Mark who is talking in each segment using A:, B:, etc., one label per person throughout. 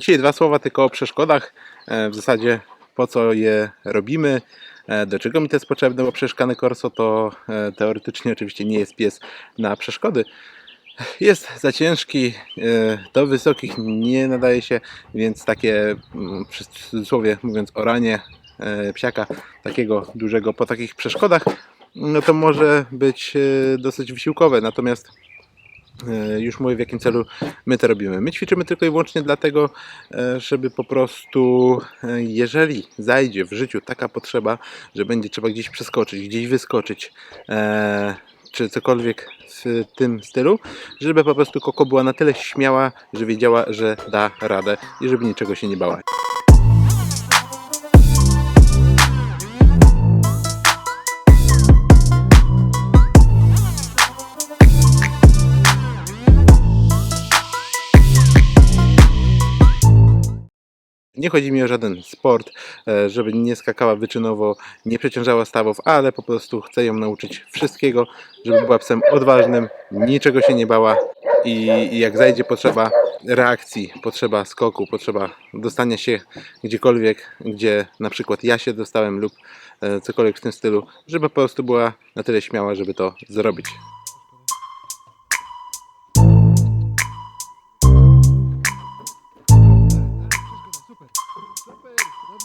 A: Dzisiaj dwa słowa tylko o przeszkodach. E, W zasadzie po co je robimy, e, do czego mi to jest potrzebne, bo przecież Cane Corso to e, teoretycznie oczywiście nie jest pies na przeszkody. Jest za ciężki, do wysokich nie nadaje się, więc takie, mm, w cudzysłowie mówiąc, oranie e, psiaka takiego dużego po takich przeszkodach, no to może być dosyć wysiłkowe. Natomiast już mówię w jakim celu my to robimy. My ćwiczymy tylko i wyłącznie dlatego, e, żeby po prostu, e, jeżeli zajdzie w życiu taka potrzeba, że będzie trzeba gdzieś przeskoczyć, gdzieś wyskoczyć, e, czy cokolwiek w tym stylu, żeby po prostu Koko była na tyle śmiała, że wiedziała, że da radę i żeby niczego się nie bała. Nie chodzi mi o żaden sport, e, żeby nie skakała wyczynowo, nie przeciążała stawów, ale po prostu chcę ją nauczyć wszystkiego, żeby była psem odważnym, niczego się nie bała i jak zajdzie potrzeba reakcji, potrzeba skoku, potrzeba dostania się gdziekolwiek, gdzie na przykład ja się dostałem lub e, cokolwiek w tym stylu, żeby po prostu była na tyle śmiała, żeby to zrobić.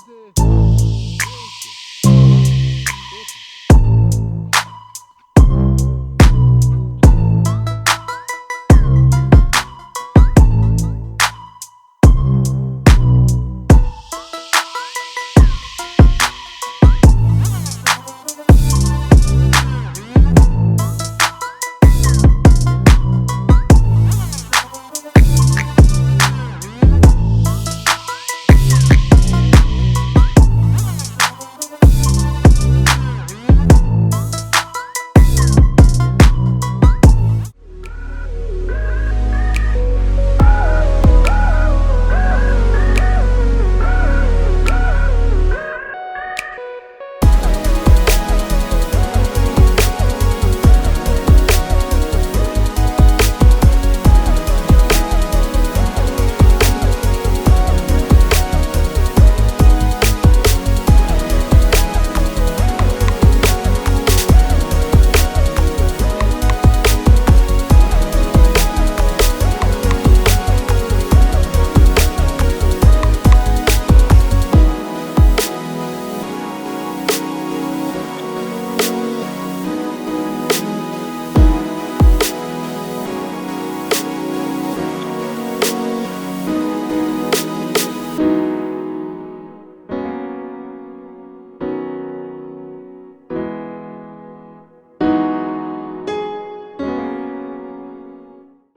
A: the